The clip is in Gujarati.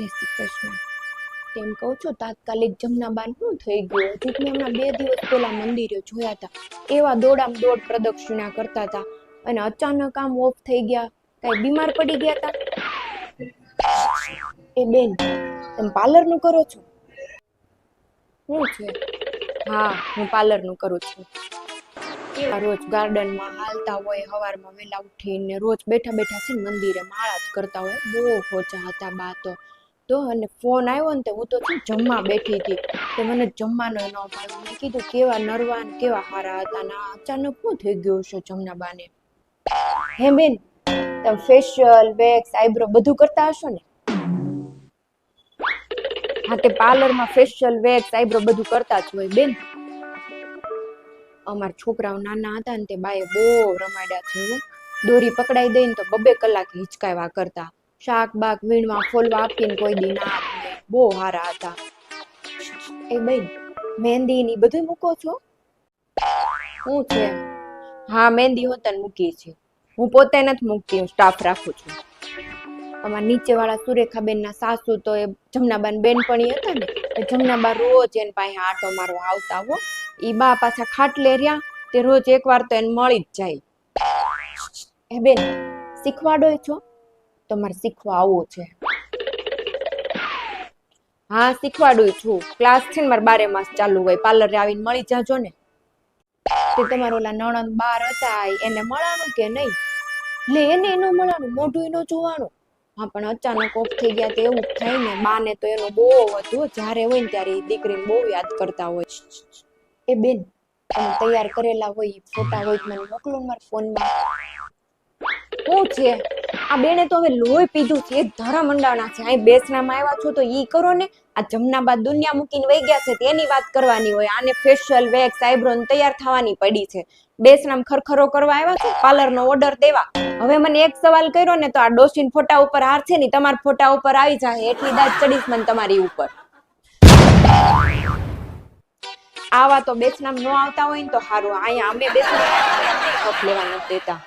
જય શ્રી કૃષ્ણ. તેમ કહું છું, તાત્કાલિક જમનાબાન શું થઈ ગયું હજી મેં હમણાં બે દિવસ પહેલા મંદિરે જોયા હતા. એવા દોડામ દોડ પ્રદક્ષિણા કરતા હતા અને અચાનક આમ ઓફ થઈ ગયા. કઈ બીમાર પડી ગયા હતા? એ બેન તમે પાર્લરનું કરો છો? શું છે? હા, હું પાર્લરનું કરું છું. કેવા રોજ ગાર્ડનમાં હાલતા હોય સવારમાં વહેલા ઉઠીને રોજ બેઠા બેઠા છે ને મંદિરે માળા જ કરતા હોય. બહુ હોચા હતા બા તો. તો અને ફોન આવ્યો ને તે હું તો શું જમવા બેઠી હતી. તો મને જમવાનો ન ભાવ્યો મેં કીધું, કેવા નરવા ને કેવા હારા હતા ને અચાનક શું થઈ ગયું છે જમના બાને? હે બેન, તમે ફેશિયલ વેક્સ આઈબ્રો બધું કરતા હશો ને? હા, તે પાર્લરમાં ફેશિયલ વેક્સ આઈબ્રો બધું કરતા જ હોય બેન. અમારા છોકરાઓ નાના હતા ને તે બાએ બહુ રમાડ્યા છે દોરી પકડાઈ દઈને તો બબે કલાક હિચકાવ્યા કરતા. શાક, બાક વીણવા ફોલવા આપીને કોઈ દી ના બહુ સારા હતા. એ બેન, મહેંદી ની બધું મૂકો છો? શું છે હા, મહેંદી હોતન મૂકી છે હું પોતે નથી મૂકતી, હું સ્ટાફ રાખું છું. અમારા નીચેવાળા સુરેખાબેનના સાસુ તો એ જમનાબાન બેનપણી હતા ને જમનાબા રોજ એને પાસે આટો મારવા આવતા હો. એ બા પાછા ખાટલે રહ્યા, તે રોજ એકવાર તો એને મળી જ જાય. એ બેન, શીખવાડો છો? તમારે શીખવા છે. હા, શીખવાડું છું. ક્લાસ છે ને મારે બારે માસ ચાલુ હોય. પાર્લરે આવીને મળી જાજો ને. તે તમારો ઓલા નણંદ બાર હતા એને મળાનું કે નહીં? લે, એને એનો મળાનું મોઢું એનો જોવાનું. હા, પણ અચાનક ઓફ થઈ ગયા તો એવું થાય ને. બાને તો એનો બહુ હતું જ્યારે હોય ને ત્યારે ઈ દીકરીને બહુ યાદ કરતા હોય. એ બેન, તમે તૈયાર કરેલા હોય ફોટા હોય મને મોકલો ને મારા ફોનમાં. શું છે? આ બેને તો હવે લોહી પીધું છે ધરા મંડાણા છે. અહીં બેસનામાં આવ્યા છો તો ઈ કરો ને. આ જમના બાદ દુનિયા મૂકીને વહી ગયા છે, તેની વાત કરવાની હોય. આને ફેશિયલ વેક્સ આઈબ્રો તૈયાર થવાની પડી છે. બેસનામ ખરખરો કરવા આવ્યા છો, પાર્લરનો ઓર્ડર દેવા. હવે મને એક સવાલ કર્યો ને તો આ ડોસીન ફોટા ઉપર હાર છે ને તમારા ફોટા ઉપર આવી જાય એટલી દાદ ચડીશ મને તમારી ઉપર. આવા તો બેસનામ ન આવતા હોય ને તો સારું અહીંયા અમે બેસનામ લેવા નથી દેતા.